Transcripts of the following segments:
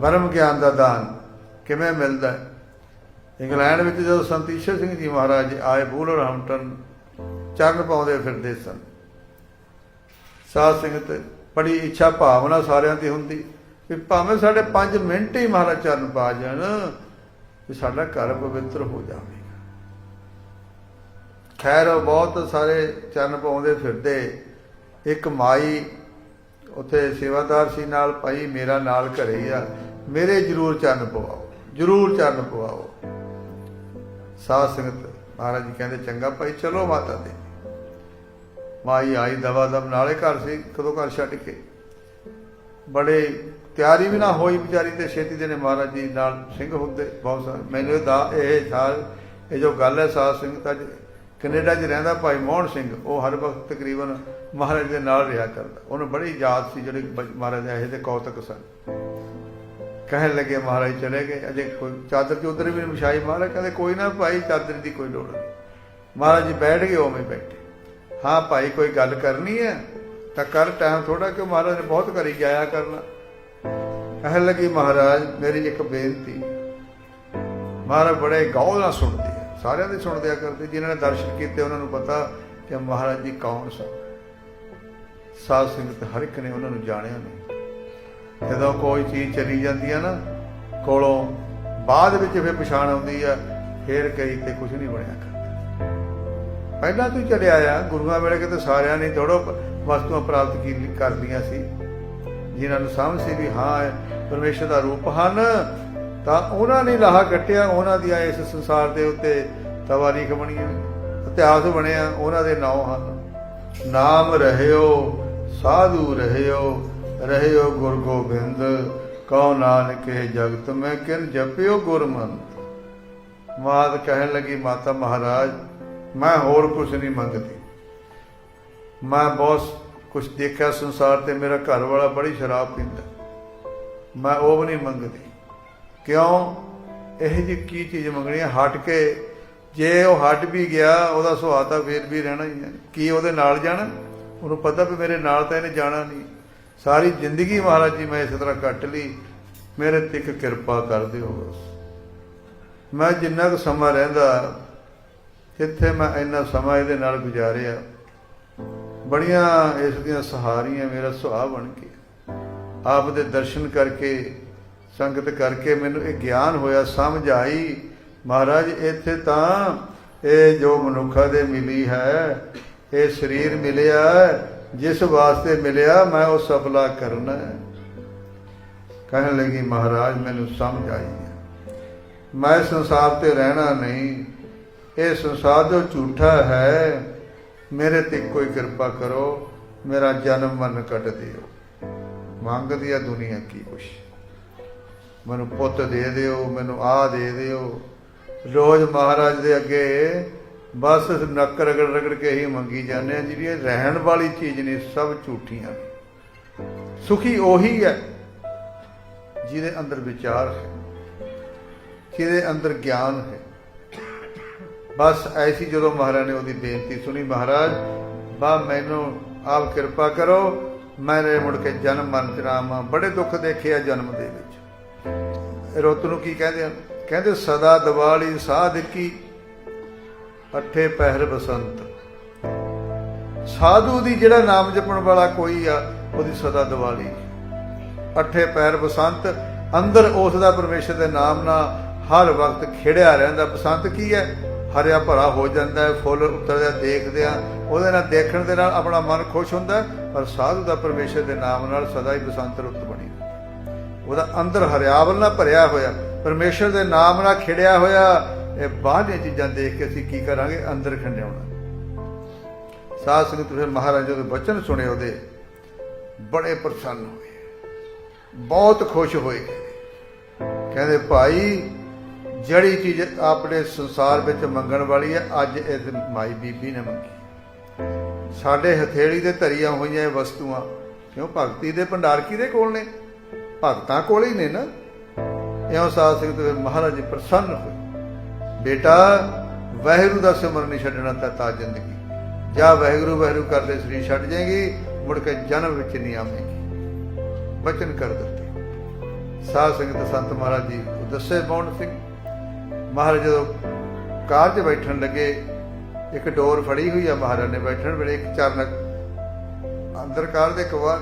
ਬ੍ਰਹਮ ਗਿਆਨ ਦਾ ਦਾਨ ਕਿਵੇਂ ਮਿਲਦਾ ਹੈ? ਇੰਗਲੈਂਡ ਵਿੱਚ ਜਦੋਂ ਸੰਤ ਈਸ਼ਰ ਸਿੰਘ ਜੀ ਮਹਾਰਾਜ ਆਏ ਬੂਲਰ ਹਮਟਨ ਚਰਨ ਪਾਉਂਦੇ ਫਿਰਦੇ ਸਨ। ਸਾਧ ਸੰਗਤ ਬੜੀ ਇੱਛਾ ਭਾਵਨਾ ਸਾਰਿਆਂ ਦੀ ਹੁੰਦੀ ਵੀ ਭਾਵੇਂ ਸਾਡੇ 5 ਮਿੰਟ ਹੀ ਮਹਾਰਾਜ ਚਰਨ ਪਾ ਜਾਣ, ਵੀ ਸਾਡਾ ਘਰ ਪਵਿੱਤਰ ਹੋ ਜਾਵੇਗਾ ਖੈਰ ਬਹੁਤ ਸਾਰੇ ਚਰਨ ਪਾਉਂਦੇ ਫਿਰਦੇ। ਇੱਕ ਮਾਈ ਉੱਥੇ ਸੇਵਾਦਾਰ ਸੀ ਨਾਲ, ਭਾਈ, ਮੇਰਾ ਨਾਲ ਘਰੇ ਹੀ ਆ। ਮੇਰੇ ਜਰੂਰ ਚਰਨ ਪਵਾਓ, ਜਰੂਰ ਚਰਨ ਪਵਾਓ। ਸਾਧ ਸੰਗਤ ਮਹਾਰਾਜ ਜੀ ਕਹਿੰਦੇ, ਚੰਗਾ ਭਾਈ, ਚਲੋ ਮਾਤਾ ਦੇ। ਮਾਈ ਆਈ ਦਵਾ ਦਮ ਨਾਲੇ ਘਰ ਸੀ, ਕਦੋਂ ਘਰ ਛੱਡ ਕੇ। ਬੜੇ ਤਿਆਰੀ ਵੀ ਨਾ ਹੋਈ ਵਿਚਾਰੀ ਤੇ, ਛੇਤੀ ਦੇ ਨੇ ਮਹਾਰਾਜ ਜੀ ਨਾਲ ਸਿੰਘ ਹੁੰਦੇ, ਬਹੁਤ ਸਾਰੇ। ਮੈਨੂੰ ਇਹ ਦਾ, ਇਹ ਖਿਆਲ ਇਹ ਜੋ ਗੱਲ ਹੈ ਸਾਧ ਸੰਗਤ ਅੱਜ ਕੈਨੇਡਾ 'ਚ ਰਹਿੰਦਾ ਭਾਈ ਮੋਹਨ ਸਿੰਘ, ਉਹ ਹਰ ਵਕਤ ਤਕਰੀਬਨ ਮਹਾਰਾਜ ਦੇ ਨਾਲ ਰਿਹਾ ਕਰਦਾ। ਉਹਨੂੰ ਬੜੀ ਯਾਦ ਸੀ ਜਿਹੜੇ ਮਹਾਰਾਜ ਦੇ ਇਹ ਕੌਤਕ ਸਨ। ਕਹਿਣ ਲੱਗੇ ਮਹਾਰਾਜ ਚਲੇ ਗਏ, ਅਜੇ ਕੋਈ ਚਾਦਰ ਚੌਧਰ ਵੀ ਨੀ ਵਿਛਾਈ ਮਹਾਰਾਜ, ਕਹਿੰਦੇ ਕੋਈ ਨਾ ਭਾਈ ਚਾਦਰ ਦੀ ਕੋਈ ਲੋੜ ਨਹੀਂ। ਮਹਾਰਾਜ ਜੀ ਬੈਠ ਗਏ ਉਵੇਂ ਬੈਠੇ। ਹਾਂ ਭਾਈ ਕੋਈ ਗੱਲ ਕਰਨੀ ਹੈ, ਤਾਂ ਕਰ ਟਾਈਮ ਥੋੜਾ ਕਿ ਮਹਾਰਾਜ ਨੇ ਬਹੁਤ ਕਰੀ ਜਾਇਆ ਕਰਨਾ। ਕਹਿਣ ਲੱਗੀ ਮਹਾਰਾਜ, ਮੇਰੀ ਇੱਕ ਬੇਨਤੀ। ਮਹਾਰਾਜ ਬੜੇ ਗੌਰ ਨਾਲ ਸੁਣਦੇ। ਸਾਰਿਆਂ ਦੇ ਸੁਣਦੇ ਕਰਦੇ, ਜਿਨ੍ਹਾਂ ਨੇ ਦਰਸ਼ਨ ਕੀਤੇ, ਉਹਨਾਂ ਨੂੰ ਪਤਾ ਕਿ ਮਹਾਰਾਜ ਜੀ ਕੌਣ ਸਨ। ਸਾਧ ਸੰਗਤ ਹਰ ਇੱਕ ਨੇ ਉਹਨਾਂ ਨੂੰ ਜਾਣਿਆ ਨਹੀਂ। ਜਦੋਂ ਕੋਈ ਚੀਜ਼ ਚਲੀ ਜਾਂਦੀ ਆ ਨਾ, ਕੋਲੋਂ ਬਾਅਦ ਵਿੱਚ ਫਿਰ ਪਛਾਣ ਆਉਂਦੀ ਆ, ਫੇਰ ਕਈ ਤੇ ਕੁਝ ਨਹੀਂ ਬਣਿਆ ਕਰਦਾ। ਪਹਿਲਾਂ ਤੂੰ ਹੀ ਚਲਿਆ ਆ, ਗੁਰੂਆਂ ਵੇਲੇ ਕਿਤੇ ਸਾਰਿਆਂ ਨੇ ਥੋੜੋ ਵਸਤੂਆਂ ਪ੍ਰਾਪਤ ਕੀ ਕਰ ਲਈਆਂ ਸੀ। ਜਿਨ੍ਹਾਂ ਨੂੰ ਸਮਝ ਸੀ ਵੀ ਹਾਂ, ਇਹ ਪਰਮੇਸ਼ਰ ਦਾ ਰੂਪ ਹਨ ਤਾਂ ਉਹਨਾਂ ਨੇ ਲਾਹਾ ਕੱਟਿਆ, ਉਹਨਾਂ ਦੀਆਂ ਇਸ ਸੰਸਾਰ ਦੇ ਉੱਤੇ ਤਵਾਰੀਖ ਬਣੀਆਂ, ਇਤਿਹਾਸ ਬਣਿਆ, ਉਹਨਾਂ ਦੇ ਨਾਮ ਹਨ। ਨਾਮ ਰਹਿਓ, ਸਾਧੂ ਰਹਿਓ ਰਹਿਓ ਗੁਰ ਗੋਬਿੰਦ, ਕਉ ਨਾਨਕੇ ਜਗਤ ਮੈਂ ਕਿਨ ਜਪਿਓ ਗੁਰਮੰਤ ਮਾਤ ਕਹਿਣ ਲੱਗੀ ਮਾਤਾ ਮਹਾਰਾਜ, ਮੈਂ ਹੋਰ ਕੁਝ ਨਹੀਂ ਮੰਗਦੀ। ਮੈਂ ਬਹੁਤ ਕੁਝ ਦੇਖਿਆ ਸੰਸਾਰ ਤੇ ਮੇਰਾ ਘਰ ਵਾਲਾ ਬੜੀ ਸ਼ਰਾਬ ਪੀਂਦਾ। ਮੈਂ ਉਹ ਵੀ ਨਹੀਂ ਮੰਗਦੀ। ਕਿਉਂ? ਇਹ ਜੀ ਕੀ ਚੀਜ਼ ਮੰਗਣੀ ਹੈ ਹਟ ਕੇ ਜੇ ਉਹ ਹਟ ਵੀ ਗਿਆ, ਉਹਦਾ ਸੁਭਾਅ ਤਾਂ ਫੇਰ ਵੀ ਰਹਿਣਾ ਹੀ ਹੈ ਕੀ ਉਹਦੇ ਨਾਲ ਜਾਣਾ? ਉਹਨੂੰ ਪਤਾ ਵੀ ਮੇਰੇ ਨਾਲ ਤਾਂ ਇਹਨੇ ਜਾਣਾ ਨਹੀਂ। ਸਾਰੀ ਜ਼ਿੰਦਗੀ ਮਹਾਰਾਜ ਜੀ ਮੈਂ ਇਸ ਤਰ੍ਹਾਂ ਕੱਟ ਲਈ। ਮੇਰੇ ਤੇ ਇੱਕ ਕਿਰਪਾ ਕਰ ਦਿਓ ਬਸ। ਮੈਂ ਜਿੰਨਾ ਕੁ ਸਮਾਂ ਰਹਿੰਦਾ, ਜਿੱਥੇ ਮੈਂ ਇੰਨਾ ਸਮਾਂ ਇਹਦੇ ਨਾਲ ਗੁਜ਼ਾਰਿਆ, ਬੜੀਆਂ ਇਸ ਦੀਆਂ ਸਹਾਰੀਆਂ ਮੇਰਾ ਸੁਭਾਅ ਬਣ ਗਿਆ। ਆਪ ਦੇ ਦਰਸ਼ਨ ਕਰਕੇ ਸੰਗਤ ਕਰਕੇ ਮੈਨੂੰ ਇਹ ਗਿਆਨ ਹੋਇਆ, ਸਮਝ ਆਈ। ਮਹਾਰਾਜ, ਇੱਥੇ ਤਾਂ ਇਹ ਜੋ ਮਨੁੱਖਾ ਦੇ ਮਿਲੀ ਹੈ, ਇਹ ਸਰੀਰ ਮਿਲਿਆ, ਜਿਸ ਵਾਸਤੇ ਮਿਲਿਆ, ਮੈਂ ਉਹ ਸਫਲਾ ਕਰਨਾ। ਹੈ ਕਹਿਣ ਲੱਗੀ, ਮਹਾਰਾਜ, ਮੈਨੂੰ ਸਮਝ ਆਈ ਮੈਂ ਸੰਸਾਰ ਤੇ ਰਹਿਣਾ ਨਹੀਂ। ਇਹ ਸੰਸਾਰ ਜੋ ਝੂਠਾ ਹੈ, ਮੇਰੇ ਤੇ ਕੋਈ ਕਿਰਪਾ ਕਰੋ। ਮੇਰਾ ਜਨਮ ਮਨ ਕੱਟ ਦਿਓ। ਮੰਗਦੀ ਆ ਦੁਨੀਆ ਕੀ ਕੁਛ। ਮੈਨੂੰ ਪੁੱਤ ਦੇ ਦਿਓ, ਮੈਨੂੰ ਆ ਦੇ ਦਿਓ। ਰੋਜ਼ ਮਹਾਰਾਜ ਦੇ ਅੱਗੇ ਬਸ ਨੱਕ ਰਗੜ ਰਗੜ ਕੇ ਹੀ ਮੰਗੀ ਜਾਂਦੇ ਆ ਜਿਹੜੀ ਇਹ ਰਹਿਣ ਵਾਲੀ ਚੀਜ਼ ਨਹੀਂ ਸਭ ਝੂਠੀਆਂ ਸੁਖੀ ਉਹੀ ਹੈ ਜਿਹਦੇ ਅੰਦਰ ਵਿਚਾਰ ਹੈ, ਜਿਹਦੇ ਅੰਦਰ ਗਿਆਨ ਹੈ। ਬਸ ਐਸੀ ਜਦੋਂ ਮਹਾਰਾਜ ਨੇ ਉਹਦੀ ਬੇਨਤੀ ਸੁਣੀ, ਮਹਾਰਾਜ, ਬਾ ਮੈਨੂੰ ਆਪ ਕਿਰਪਾ ਕਰੋ ਮੈਨੇ ਮੁੜ ਕੇ ਜਨਮ ਮਰਨ ਚ ਰਾਮਾ ਬੜੇ ਦੁੱਖ ਦੇਖੇ ਆ ਜਨਮ ਦੇ ਵਿੱਚ। ਰੁੱਤ ਨੂੰ ਕੀ ਕਹਿੰਦੇ ਹਨ? ਕਹਿੰਦੇ, ਸਦਾ ਦਿਵਾਲੀ ਸਾਧ ਕੀ ਅਠੇ ਪਹਿਰ ਬਸੰਤ। ਸਾਧੂ ਦੀ ਜਿਹੜਾ ਨਾਮ ਜਪਣ ਵਾਲਾ ਕੋਈ ਆ, ਉਹਦੀ ਸਦਾ ਦਿਵਾਲੀ। ਅੱਠੇ ਪਹਿਰ ਬਸੰਤ, ਅੰਦਰ ਉਸ ਦਾ ਪਰਮੇਸ਼ਰ ਦੇ ਨਾਮ ਨਾਲ ਹਰ ਵਕਤ ਖਿੜਿਆ ਰਹਿੰਦਾ। ਬਸੰਤ ਕੀ ਹੈ? ਹਰਿਆ ਭਰਾ ਹੋ ਜਾਂਦਾ ਹੈ, ਫੁੱਲ ਉਤਰਦਾ ਦੇਖਦੇ ਆ। ਉਹਦੇ ਨਾਲ ਦੇਖਣ ਦੇ ਨਾਲ ਆਪਣਾ ਮਨ ਖੁਸ਼ ਹੁੰਦਾ ਪਰ ਸਾਧੂ ਦਾ ਪਰਮੇਸ਼ਰ ਦੇ ਨਾਮ ਨਾਲ ਸਦਾ ਹੀ ਬਸੰਤ ਰੁੱਤ ਬਣੀ ਉਹਦਾ ਅੰਦਰ ਹਰਿਆਵਲ ਨਾਲ ਭਰਿਆ ਹੋਇਆ, ਪਰਮੇਸ਼ਰ ਦੇ ਨਾਮ ਨਾਲ ਖਿੜਿਆ ਹੋਇਆ, ਇਹ ਬਾਹਰਲੀਆਂ ਚੀਜ਼ਾਂ ਦੇਖ ਕੇ ਅਸੀਂ ਕੀ ਕਰਾਂਗੇ? ਅੰਦਰ ਖੰਡਿਆਉਣਾ ਸਾਧ ਸੰਗਤ ਫਿਰ ਮਹਾਰਾਜ ਦੇ ਬਚਨ ਸੁਣੇ ਉਹਦੇ, ਬੜੇ ਪ੍ਰਸੰਨ ਹੋਏ। ਬਹੁਤ ਖੁਸ਼ ਹੋਏ। ਕਹਿੰਦੇ, ਭਾਈ, ਜਿਹੜੀ ਚੀਜ਼ ਆਪਣੇ ਸੰਸਾਰ ਵਿੱਚ ਮੰਗਣ ਵਾਲੀ ਹੈ, ਅੱਜ ਇਸ ਮਾਈ ਬੀਬੀ ਨੇ ਮੰਗੀ। ਸਾਡੇ ਹਥੇਲੀ ਦੇ ਧਰੀਆਂ ਹੋਈਆਂ ਇਹ ਵਸਤੂਆਂ, ਕਿਉਂ ਭਗਤੀ ਦੇ ਭੰਡਾਰ ਕਿਹਦੇ ਕੋਲ ਨੇ? ਭਗਤਾਂ ਕੋਲ ਹੀ ਨੇ ਨਾ। ਇਉਂ ਸਾਧ ਸੰਗਤ ਫਿਰ ਮਹਾਰਾਜ ਜੀ ਪ੍ਰਸੰਨ ਹੋਏ। ਬੇਟਾ, ਵਾਹਿਗੁਰੂ ਦਾ ਸਿਮਰਨ ਨਹੀਂ ਛੱਡਣਾ ਤਾਂ ਤਾ ਜ਼ਿੰਦਗੀ। ਜਾਂ ਵਾਹਿਗੁਰੂ ਵਾਹਿਗੁਰੂ ਕਰਦੇ ਸਰੀਰ ਛੱਡ ਜਾਏਗੀ, ਮੁੜ ਕੇ ਜਨਮ ਵਿੱਚ ਨਹੀਂ ਆਵੇਗੀ। ਬਚਨ ਕਰ ਦਿੱਤੇ। ਸਾਧ ਸੰਗਤ ਸੰਤ ਮਹਾਰਾਜ ਜੀ ਦੱਸੇ ਬੌਂਡ ਸਿੰਘ। ਮਹਾਰਾਜ ਜਦੋਂ ਕਾਰ 'ਚ ਬੈਠਣ ਲੱਗੇ, ਇੱਕ ਡੋਰ ਫੜੀ ਹੋਈ ਆ ਮਹਾਰਾਜ ਨੇ ਬੈਠਣ ਵੇਲੇ, ਇੱਕ ਚਰਨ ਅੰਦਰ ਕਾਰ ਦੇ ਕਵਾਰ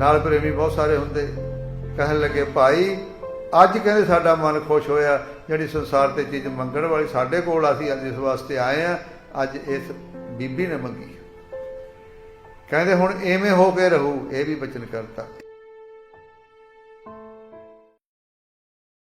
ਨਾਲ ਪ੍ਰੇਮੀ ਬਹੁਤ ਸਾਰੇ ਹੁੰਦੇ। ਕਹਿਣ ਲੱਗੇ, ਭਾਈ, ਅੱਜ ਕਹਿੰਦੇ ਸਾਡਾ ਮਨ ਖੁਸ਼ ਹੋਇਆ, ਜਿਹੜੀ ਸੰਸਾਰ ਤੇ ਚੀਜ਼ ਮੰਗਣ ਵਾਲੀ ਸਾਡੇ ਕੋਲ ਅਸੀਂ ਅੱਜ ਇਸ ਵਾਸਤੇ ਆਏ ਆ, ਅੱਜ ਇਸ ਬੀਬੀ ਨੇ ਮੰਗੀ ਕਹਿੰਦੇ, ਹੁਣ ਐਵੇਂ ਹੋ ਕੇ ਰਹੂ, ਇਹ ਵੀ ਬਚਨ ਕਰਤਾ।